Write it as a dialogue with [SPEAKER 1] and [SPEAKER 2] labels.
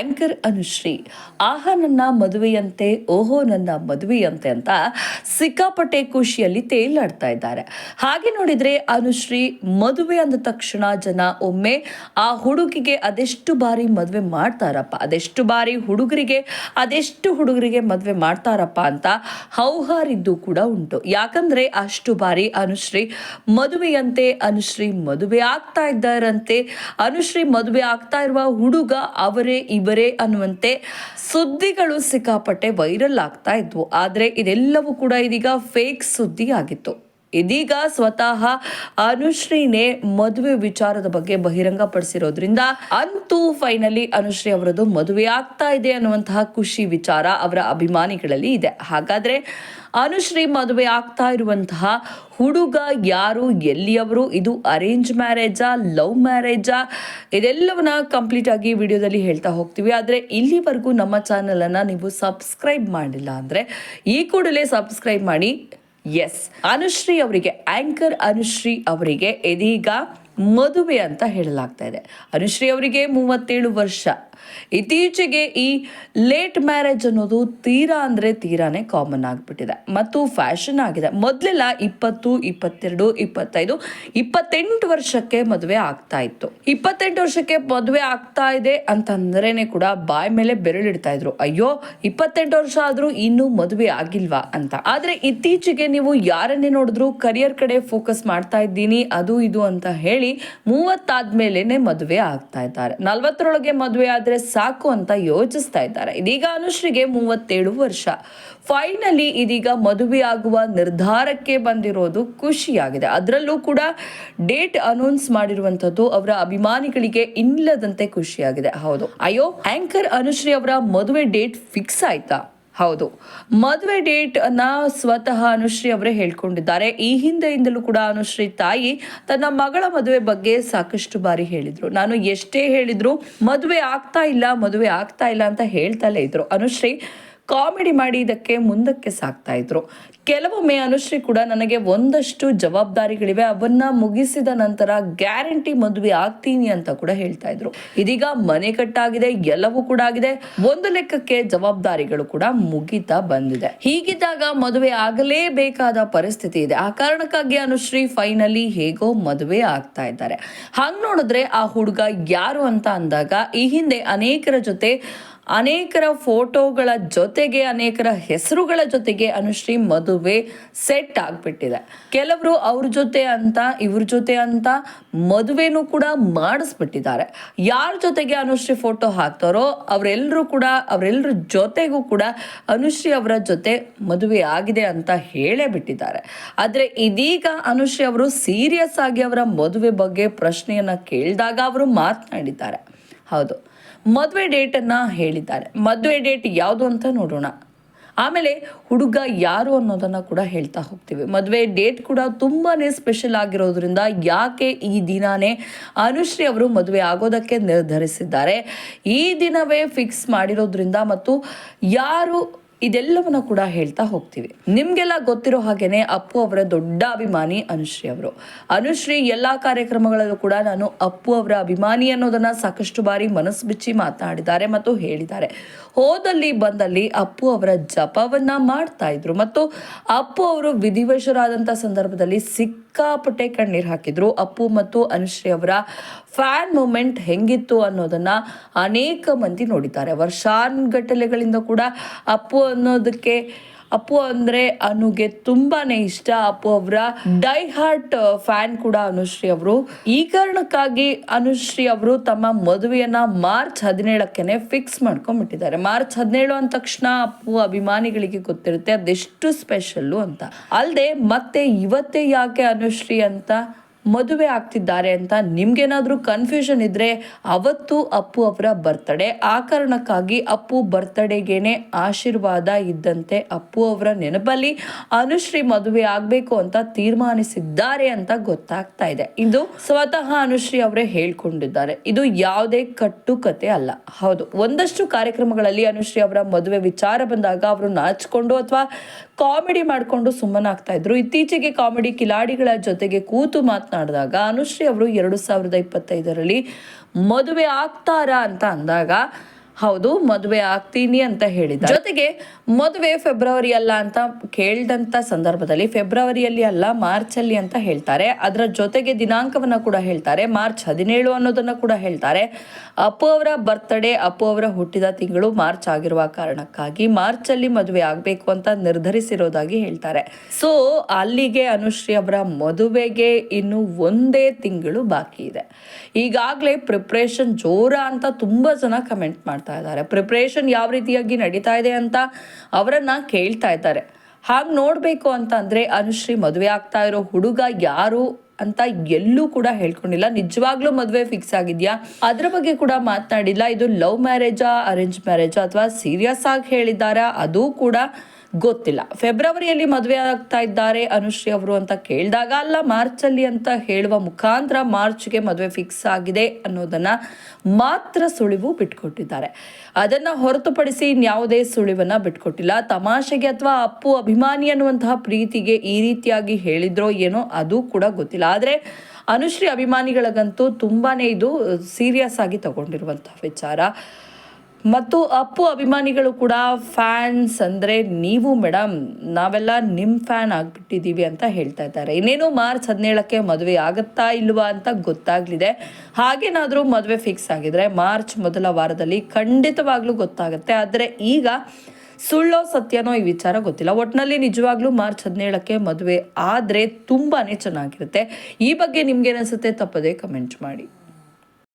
[SPEAKER 1] Anchor Anushree, ಆಹಾ ನನ್ನ ಮದುವೆಯಂತೆ, ಓಹೋ ನನ್ನ ಮದುವೆಯಂತೆ ಅಂತ ಸಿಕ್ಕಾಪಟ್ಟೆ ಖುಷಿಯಲ್ಲಿ ತೇಲಾಡ್ತಾ ಇದ್ದಾರೆ. ಹಾಗೆ ನೋಡಿದ್ರೆ ಅನುಶ್ರೀ ಮದುವೆ ಅಂದ ತಕ್ಷಣ ಜನ ಒಮ್ಮೆ ಆ ಹುಡುಗಿಗೆ ಅದೆಷ್ಟು ಬಾರಿ ಮದುವೆ ಮಾಡ್ತಾರಪ್ಪ, ಅದೆಷ್ಟು ಬಾರಿ ಹುಡುಗರಿಗೆ, ಅದೆಷ್ಟು ಹುಡುಗರಿಗೆ ಮದುವೆ ಮಾಡ್ತಾರಪ್ಪ ಅಂತ ಹೌಹಾರಿದ್ದು ಕೂಡ ಉಂಟು. ಯಾಕಂದ್ರೆ ಅಷ್ಟು ಬಾರಿ ಅನುಶ್ರೀ ಮದುವೆಯಂತೆ, ಅನುಶ್ರೀ ಮದುವೆ ಆಗ್ತಾ ಇದ್ದಾರಂತೆ. ಅನುಶ್ರೀ ಮದುವೆ ಆಗ್ತಾ ಇರುವ ಹುಡುಗ ಅವರೇ ಇವರೇ ಅನ್ನುವಂತೆ ಸುದ್ದಿಗಳು ಸಿಕ್ಕಾಪಟ್ಟೆ ವೈರಲ್ ಆಗ್ತಾ ಇದ್ವು. ಆದರೆ ಇದೆಲ್ಲವೂ ಕೂಡ ಇದೀಗ ಫೇಕ್ ಸುದ್ದಿ ಆಗಿತ್ತು ಇದೀಗ ಸ್ವತಃ ಅನುಶ್ರೀನೇ ಮದುವೆ ವಿಚಾರದ ಬಗ್ಗೆ ಬಹಿರಂಗಪಡಿಸಿರೋದ್ರಿಂದ ಅಂತೂ ಫೈನಲಿ ಅನುಶ್ರೀ ಅವರದು ಮದುವೆ ಆಗ್ತಾ ಇದೆ ಅನ್ನುವಂತಹ ಖುಷಿ ವಿಚಾರ ಅವರ ಅಭಿಮಾನಿಗಳಲ್ಲಿ ಇದೆ. ಹಾಗಾದ್ರೆ ಅನುಶ್ರೀ ಮದುವೆ ಆಗ್ತಾ ಇರುವಂತಹ ಹುಡುಗ ಯಾರು, ಎಲ್ಲಿಯವರು, ಇದು ಅರೇಂಜ್ ಮ್ಯಾರೇಜಾ ಲವ್ ಮ್ಯಾರೇಜಾ ಇದೆಲ್ಲವನ್ನ ಕಂಪ್ಲೀಟ್ ಆಗಿ ವಿಡಿಯೋದಲ್ಲಿ ಹೇಳ್ತಾ ಹೋಗ್ತೀವಿ. ಆದರೆ ಇಲ್ಲಿವರೆಗೂ ನಮ್ಮ ಚಾನಲನ್ನು ನೀವು ಸಬ್ಸ್ಕ್ರೈಬ್ ಮಾಡಿಲ್ಲ ಅಂದರೆ ಈ ಕೂಡಲೇ ಸಬ್ಸ್ಕ್ರೈಬ್ ಮಾಡಿ. ಎಸ್ ಅನುಶ್ರೀ ಅವರಿಗೆ ಆಂಕರ್ ಅನುಶ್ರೀ ಅವರಿಗೆ ಇದೀಗ ಮದುವೆ ಅಂತ ಹೇಳಲಾಗ್ತಾ ಇದೆ. ಅನುಶ್ರೀ ಅವರಿಗೆ ಮೂವತ್ತೇಳು ವರ್ಷ. ಇತ್ತೀಚೆಗೆ ಈ ಲೇಟ್ ಮ್ಯಾರೇಜ್ ಅನ್ನೋದು ತೀರಾ ಅಂದ್ರೆ ತೀರಾನೇ ಕಾಮನ್ ಆಗಿಬಿಟ್ಟಿದೆ. ಮತ್ತು ಫ್ಯಾಷನ್ ಆಗಿದೆ. ಮೊದಲೆಲ್ಲ ಇಪ್ಪತ್ತು, ಇಪ್ಪತ್ತೆರಡು, ಇಪ್ಪತ್ತೈದು, ಇಪ್ಪತ್ತೆಂಟು ವರ್ಷಕ್ಕೆ ಮದುವೆ ಆಗ್ತಾ ಇತ್ತು. ಇಪ್ಪತ್ತೆಂಟು ವರ್ಷಕ್ಕೆ ಮದುವೆ ಆಗ್ತಾ ಇದೆ ಅಂತಂದ್ರೇನೆ ಕೂಡ ಬಾಯ್ ಮೇಲೆ ಬೆರಳಿಡ್ತಾ ಇದ್ರು. ಅಯ್ಯೋ, ಇಪ್ಪತ್ತೆಂಟು ವರ್ಷ ಆದರೂ ಇನ್ನೂ ಮದುವೆ ಆಗಿಲ್ವಾ ಅಂತ. ಆದ್ರೆ ಇತ್ತೀಚೆಗೆ ನೀವು ಯಾರನ್ನೇ ನೋಡಿದ್ರು ಕರಿಯರ್ ಕಡೆ ಫೋಕಸ್ ಮಾಡ್ತಾ ಇದ್ದೀನಿ, ಅದು ಇದು ಅಂತ ಹೇಳಿ ಮೂವತ್ತಾದ್ಮೇಲೆನೆ ಮದುವೆ ಆಗ್ತಾ ಇದ್ದಾರೆ. ನಲ್ವತ್ತರೊಳಗೆ ಮದುವೆ ಆದ್ರೆ ಸಾಕು ಅಂತ ಯೋಚಿಸ್ತಾ ಇದ್ದಾರೆ. ಇದೀಗ ಅನುಶ್ರೀಗೆ ಮೂವತ್ತೇಳು ವರ್ಷ. ಫೈನಲಿ ಇದೀಗ ಮದುವೆ ಆಗುವ ನಿರ್ಧಾರಕ್ಕೆ ಬಂದಿರೋದು ಖುಷಿಯಾಗಿದೆ. ಅದರಲ್ಲೂ ಕೂಡ ಡೇಟ್ ಅನೌನ್ಸ್ ಮಾಡಿರುವಂತದ್ದು ಅವರ ಅಭಿಮಾನಿಗಳಿಗೆ ಇಲ್ಲದಂತೆ ಖುಷಿಯಾಗಿದೆ. ಹೌದು. ಅಯ್ಯೋ, ಆಂಕರ್ ಅನುಶ್ರೀ ಅವರ ಮದುವೆ ಡೇಟ್ ಫಿಕ್ಸ್ ಆಯ್ತಾ? ಹೌದು. ಮದುವೆ ಡೇಟ್ ಅನ್ನ ಸ್ವತಃ ಅನುಶ್ರೀ ಅವರೇ ಹೇಳ್ಕೊಂಡಿದ್ದಾರೆ. ಈ ಹಿಂದೆಯಿಂದಲೂ ಕೂಡ ಅನುಶ್ರೀ ತಾಯಿ ತನ್ನ ಮಗಳ ಮದುವೆ ಬಗ್ಗೆ ಸಾಕಷ್ಟು ಬಾರಿ ಹೇಳಿದ್ರು. ನಾನು ಎಷ್ಟೇ ಹೇಳಿದ್ರು, ಮದುವೆ ಆಗ್ತಾ ಇಲ್ಲ, ಮದುವೆ ಆಗ್ತಾ ಇಲ್ಲ ಅಂತ ಹೇಳ್ತಲೇ ಇದ್ರು. ಅನುಶ್ರೀ ಕಾಮಿಡಿ ಮಾಡಿ ಇದಕ್ಕೆ ಮುಂದಕ್ಕೆ ಸಾಕ್ತಾ ಇದ್ರು. ಕೆಲವೊಮ್ಮೆ ಅನುಶ್ರೀ ಕೂಡ ನನಗೆ ಒಂದಷ್ಟು ಜವಾಬ್ದಾರಿಗಳಿವೆ. ಅವನ್ನ ಮುಗಿಸಿದ ನಂತರ ಗ್ಯಾರಂಟಿ ಮದುವೆ ಆಗ್ತೀನಿ ಅಂತ ಕೂಡ ಹೇಳ್ತಾ ಇದ್ರು. ಇದೀಗ ಮನೆ ಕಟ್ಟಾಗಿದೆ, ಎಲ್ಲವೂ ಕೂಡ ಆಗಿದೆ. ಒಂದು ಲೆಕ್ಕಕ್ಕೆ ಜವಾಬ್ದಾರಿಗಳು ಕೂಡ ಮುಗಿತಾ ಬಂದಿದೆ. ಹೀಗಿದ್ದಾಗ ಮದುವೆ ಆಗಲೇಬೇಕಾದ ಪರಿಸ್ಥಿತಿ ಇದೆ. ಆ ಕಾರಣಕ್ಕಾಗಿ ಅನುಶ್ರೀ ಫೈನಲಿ ಹೇಗೋ ಮದುವೆ ಆಗ್ತಾ ಇದ್ದಾರೆ. ಹಂಗ್ ನೋಡಿದ್ರೆ ಆ ಹುಡುಗ ಯಾರು ಅಂತ ಅಂದಾಗ ಈ ಹಿಂದೆ ಅನೇಕರ ಜೊತೆ ಅನೇಕರ ಫೋಟೋಗಳ ಜೊತೆಗೆ, ಅನೇಕರ ಹೆಸರುಗಳ ಜೊತೆಗೆ ಅನುಶ್ರೀ ಮದುವೆ ಸೆಟ್ ಆಗಿಬಿಟ್ಟಿದೆ. ಕೆಲವರು ಅವ್ರ ಜೊತೆ ಅಂತ, ಇವ್ರ ಜೊತೆ ಅಂತ ಮದುವೆನೂ ಕೂಡ ಮಾಡಿಸ್ಬಿಟ್ಟಿದ್ದಾರೆ. ಯಾರ ಜೊತೆಗೆ ಅನುಶ್ರೀ ಫೋಟೋ ಹಾಕ್ತಾರೋ ಅವರೆಲ್ಲರೂ ಕೂಡ ಅವರೆಲ್ಲರ ಜೊತೆಗೂ ಕೂಡ ಅನುಶ್ರೀ ಅವರ ಜೊತೆ ಮದುವೆ ಆಗಿದೆ ಅಂತ ಹೇಳೇ ಬಿಟ್ಟಿದ್ದಾರೆ ಆದರೆ ಇದೀಗ ಅನುಶ್ರೀ ಅವರು ಸೀರಿಯಸ್ ಆಗಿ ಅವರ ಮದುವೆ ಬಗ್ಗೆ ಪ್ರಶ್ನೆಯನ್ನ ಕೇಳಿದಾಗ ಅವರು ಮಾತನಾಡಿದ್ದಾರೆ. ಹೌದು. ಮದುವೆ ಡೇಟನ್ನು ಹೇಳಿದ್ದಾರೆ. ಮದುವೆ ಡೇಟ್ ಯಾವುದು ಅಂತ ನೋಡೋಣ. ಆಮೇಲೆ ಹುಡುಗ ಯಾರು ಅನ್ನೋದನ್ನು ಕೂಡ ಹೇಳ್ತಾ ಹೋಗ್ತೀವಿ. ಮದುವೆ ಡೇಟ್ ಕೂಡ ತುಂಬಾ ಸ್ಪೆಷಲ್ ಆಗಿರೋದ್ರಿಂದ ಯಾಕೆ ಈ ದಿನಾನೇ ಅನುಶ್ರೀ ಅವರು ಮದುವೆ ಆಗೋದಕ್ಕೆ ನಿರ್ಧರಿಸಿದ್ದಾರೆ. ಈ ದಿನವೇ ಫಿಕ್ಸ್ ಮಾಡಿರೋದ್ರಿಂದ ಮತ್ತು ಯಾರು ಇದೆಲ್ಲವನ್ನ ಕೂಡ ಹೇಳ್ತಾ ಹೋಗ್ತೀವಿ. ನಿಮ್ಗೆಲ್ಲ ಗೊತ್ತಿರೋ ಹಾಗೇನೆ ಅಪ್ಪು ಅವರ ದೊಡ್ಡ ಅಭಿಮಾನಿ ಅನುಶ್ರೀ ಅವರು. ಅನುಶ್ರೀ ಎಲ್ಲಾ ಕಾರ್ಯಕ್ರಮಗಳಲ್ಲೂ ಕೂಡ ನಾನು ಅಪ್ಪು ಅವರ ಅಭಿಮಾನಿ ಅನ್ನೋದನ್ನ ಸಾಕಷ್ಟು ಬಾರಿ ಮನಸ್ಸು ಬಿಚ್ಚಿ ಮಾತನಾಡಿದ್ದಾರೆ ಮತ್ತು ಹೇಳಿದ್ದಾರೆ. ಹೋದಲ್ಲಿ ಬಂದಲ್ಲಿ ಅಪ್ಪು ಅವರ ಜಪವನ್ನ ಮಾಡ್ತಾ ಇದ್ರು. ಮತ್ತು ಅಪ್ಪು ಅವರು ವಿಧಿವಶರಾದಂಥ ಸಂದರ್ಭದಲ್ಲಿ ಸಿಕ್ಕಾಪಟ್ಟೆ ಕಣ್ಣೀರು ಹಾಕಿದ್ರು. ಅಪ್ಪು ಮತ್ತು ಅನುಶ್ರೀ ಅವರ ಫ್ಯಾನ್ ಮೂಮೆಂಟ್ ಹೆಂಗಿತ್ತು ಅನ್ನೋದನ್ನ ಅನೇಕ ಮಂದಿ ನೋಡಿದ್ದಾರೆ. ವರ್ಷಾನ್ಗಟ್ಟಲೆಗಳಿಂದ ಕೂಡ ಅಪ್ಪು ಅನ್ನೋದಕ್ಕೆ ಅಪ್ಪು ಅಂದ್ರೆ ಅನುಗೆ ತುಂಬಾನೇ ಇಷ್ಟ. ಅಪ್ಪು ಅವರ ಡೈ ಹಾರ್ಟ್ ಫ್ಯಾನ್ ಕೂಡ ಅನುಶ್ರೀ ಅವರು. ಈ ಕಾರಣಕ್ಕಾಗಿ ಅನುಶ್ರೀ ಅವರು ತಮ್ಮ ಮದುವೆಯನ್ನ ಮಾರ್ಚ್ ಹದಿನೇಳಕ್ಕೆ ಫಿಕ್ಸ್ ಮಾಡ್ಕೊಂಡ್ಬಿಟ್ಟಿದ್ದಾರೆ. ಮಾರ್ಚ್ ಹದಿನೇಳು ಅಂದ ತಕ್ಷಣ ಅಪ್ಪು ಅಭಿಮಾನಿಗಳಿಗೆ ಗೊತ್ತಿರುತ್ತೆ ಅದೆಷ್ಟು ಸ್ಪೆಷಲ್ಲು ಅಂತ. ಅಲ್ಲದೆ ಮತ್ತೆ ಇವತ್ತೇ ಯಾಕೆ ಅನುಶ್ರೀ ಅಂತ? ಮದುವೆ ಆಗ್ತಿದ್ದಾರೆ ಅಂತ ನಿಮ್ಗೇನಾದ್ರೂ ಕನ್ಫ್ಯೂಷನ್ ಇದ್ರೆ ಅವತ್ತು ಅಪ್ಪು ಅವರ ಬರ್ತಡೇ ಆ ಕಾರಣಕ್ಕಾಗಿ ಅಪ್ಪು ಬರ್ತಡೆಗೇನೆ ಆಶೀರ್ವಾದ ಇದ್ದಂತೆ ಅಪ್ಪು ಅವರ ನೆನಪಲ್ಲಿ ಅನುಶ್ರೀ ಮದುವೆ ಆಗಬೇಕು ಅಂತ ತೀರ್ಮಾನಿಸಿದ್ದಾರೆ ಅಂತ ಗೊತ್ತಾಗ್ತಾ ಇದೆ. ಇದು ಸ್ವತಃ ಅನುಶ್ರೀ ಅವರೇ ಹೇಳ್ಕೊಂಡಿದ್ದಾರೆ. ಇದು ಯಾವುದೇ ಕಟ್ಟು ಕತೆ ಅಲ್ಲ. ಹೌದು, ಒಂದಷ್ಟು ಕಾರ್ಯಕ್ರಮಗಳಲ್ಲಿ ಅನುಶ್ರೀ ಅವರ ಮದುವೆ ವಿಚಾರ ಬಂದಾಗ ಅವರು ನಾಚಿಕೊಂಡು ಅಥವಾ ಕಾಮಿಡಿ ಮಾಡಿಕೊಂಡು ಸುಮ್ಮನಾಗ್ತಾ ಇದ್ರು. ಇತ್ತೀಚೆಗೆ ಕಾಮಿಡಿ ಕಿಲಾಡಿಗಳ ಜೊತೆಗೆ ಕೂತು ಮಾತನಾಡಿದಾಗ ಅನುಶ್ರೀ ಅವರು ಎರಡು ಸಾವಿರದ ಇಪ್ಪತ್ತೈದರಲ್ಲಿ ಮದುವೆ ಆಗ್ತಾರಾ ಅಂತ ಅಂದಾಗ ಹೌದು, ಮದುವೆ ಆಗ್ತೀನಿ ಅಂತ ಹೇಳಿದ ಜೊತೆಗೆ ಮದುವೆ ಫೆಬ್ರವರಿ ಅಲ್ಲ ಅಂತ ಕೇಳಿದಂತ ಸಂದರ್ಭದಲ್ಲಿ ಫೆಬ್ರವರಿಯಲ್ಲಿ ಅಲ್ಲ ಮಾರ್ಚ್ ಅಲ್ಲಿ ಅಂತ ಹೇಳ್ತಾರೆ. ಅದರ ಜೊತೆಗೆ ದಿನಾಂಕವನ್ನ ಕೂಡ ಹೇಳ್ತಾರೆ. ಮಾರ್ಚ್ ಹದಿನೇಳು ಅನ್ನೋದನ್ನ ಕೂಡ ಹೇಳ್ತಾರೆ. ಅಪ್ಪು ಅವರ ಬರ್ತ್ಡೇ ಅಪ್ಪು ಅವರ ಹುಟ್ಟಿದ ತಿಂಗಳು ಮಾರ್ಚ್ ಆಗಿರುವ ಕಾರಣಕ್ಕಾಗಿ ಮಾರ್ಚ್ ಅಲ್ಲಿ ಮದುವೆ ಆಗ್ಬೇಕು ಅಂತ ನಿರ್ಧರಿಸಿರೋದಾಗಿ ಹೇಳ್ತಾರೆ. ಸೊ ಅಲ್ಲಿಗೆ ಅನುಶ್ರೀ ಅವರ ಮದುವೆಗೆ ಇನ್ನು ಒಂದೇ ತಿಂಗಳು ಬಾಕಿ ಇದೆ. ಈಗಾಗಲೇ ಪ್ರಿಪ್ರೇಷನ್ ಜೋರ ಅಂತ ತುಂಬಾ ಜನ ಕಮೆಂಟ್ ಮಾಡ್ತಾ ಇದ್ದಾರೆ. ಪ್ರಿಪ್ರೇಷನ್ ಯಾವ ರೀತಿಯಾಗಿ ನಡೀತಾ ಇದೆ ಅಂತ ಅವರನ್ನು ಕೇಳ್ತಾ ಇದ್ದಾರೆ. ಹಾಗೆ ನೋಡಬೇಕು ಅಂತ ಅಂದ್ರೆ ಅನುಶ್ರೀ ಮದುವೆ ಆಗ್ತಾ ಇರೋ ಹುಡುಗ ಯಾರು ಅಂತ ಎಲ್ಲೂ ಕೂಡ ಹೇಳ್ಕೊಂಡಿಲ್ಲ. ನಿಜವಾಗ್ಲೂ ಮದುವೆ ಫಿಕ್ಸ್ ಆಗಿದ್ಯಾ? ಅದ್ರ ಬಗ್ಗೆ ಕೂಡ ಮಾತನಾಡಿಲ್ಲ. ಇದು ಲವ್ ಮ್ಯಾರೇಜಾ ಅರೇಂಜ್ ಮ್ಯಾರೇಜಾ ಅಥವಾ ಸೀರಿಯಸ್ ಆಗಿ ಹೇಳಿದ್ದಾರಾ? ಅದು ಕೂಡ ಗೊತ್ತಿಲ್ಲ. ಫೆಬ್ರವರಿಯಲ್ಲಿ ಮದುವೆ ಆಗ್ತಾ ಇದ್ದಾರೆ ಅನುಶ್ರೀ ಅವರು ಅಂತ ಕೇಳಿದಾಗ, ಅಲ್ಲ ಮಾರ್ಚ್ ಅಲ್ಲಿ ಅಂತ ಹೇಳುವ ಮುಖಾಂತರ ಮಾರ್ಚ್ಗೆ ಮದುವೆ ಫಿಕ್ಸ್ ಆಗಿದೆ ಅನ್ನೋದನ್ನ ಮಾತ್ರ ಸುಳಿವು ಬಿಟ್ಕೊಟ್ಟಿದ್ದಾರೆ. ಅದನ್ನ ಹೊರತುಪಡಿಸಿ ಇನ್ಯಾವುದೇ ಸುಳಿವನ್ನ ಬಿಟ್ಕೊಟ್ಟಿಲ್ಲ. ತಮಾಷೆಗೆ ಅಥವಾ ಅಪ್ಪು ಅಭಿಮಾನಿ ಅನ್ನುವಂತಹ ಪ್ರೀತಿಗೆ ಈ ರೀತಿಯಾಗಿ ಹೇಳಿದ್ರೋ ಏನೋ ಅದು ಕೂಡ ಗೊತ್ತಿಲ್ಲ. ಆದ್ರೆ ಅನುಶ್ರೀ ಅಭಿಮಾನಿಗಳಿಗಂತೂ ತುಂಬಾನೇ ಇದು ಸೀರಿಯಸ್ ಆಗಿ ತಗೊಂಡಿರುವಂತಹ ವಿಚಾರ. ಮತ್ತು ಅಪ್ಪು ಅಭಿಮಾನಿಗಳು ಕೂಡ ಫ್ಯಾನ್ಸ್ ಅಂದರೆ ನೀವು ಮೇಡಮ್ ನಾವೆಲ್ಲ ನಿಮ್ಮ ಫ್ಯಾನ್ ಆಗಿಬಿಟ್ಟಿದ್ದೀವಿ ಅಂತ ಹೇಳ್ತಾ ಇದ್ದಾರೆ. ಇನ್ನೇನು ಮಾರ್ಚ್ ಹದಿನೇಳಕ್ಕೆ ಮದುವೆ ಆಗುತ್ತಾ ಇಲ್ವಾ ಅಂತ ಗೊತ್ತಾಗಲಿದೆ. ಹಾಗೇನಾದರೂ ಮದುವೆ ಫಿಕ್ಸ್ ಆಗಿದ್ರೆ ಮಾರ್ಚ್ ಮೊದಲ ವಾರದಲ್ಲಿ ಖಂಡಿತವಾಗ್ಲೂ ಗೊತ್ತಾಗುತ್ತೆ. ಆದರೆ ಈಗ ಸುಳ್ಳೋ ಸತ್ಯನೋ ಈ ವಿಚಾರ ಗೊತ್ತಿಲ್ಲ. ಒಟ್ಟಿನಲ್ಲಿ ನಿಜವಾಗ್ಲೂ ಮಾರ್ಚ್ ಹದಿನೇಳಕ್ಕೆ ಮದುವೆ ಆದರೆ ತುಂಬಾ ಚೆನ್ನಾಗಿರುತ್ತೆ. ಈ ಬಗ್ಗೆ ನಿಮ್ಗೇನಿಸುತ್ತೆ ತಪ್ಪದೇ ಕಮೆಂಟ್ ಮಾಡಿ.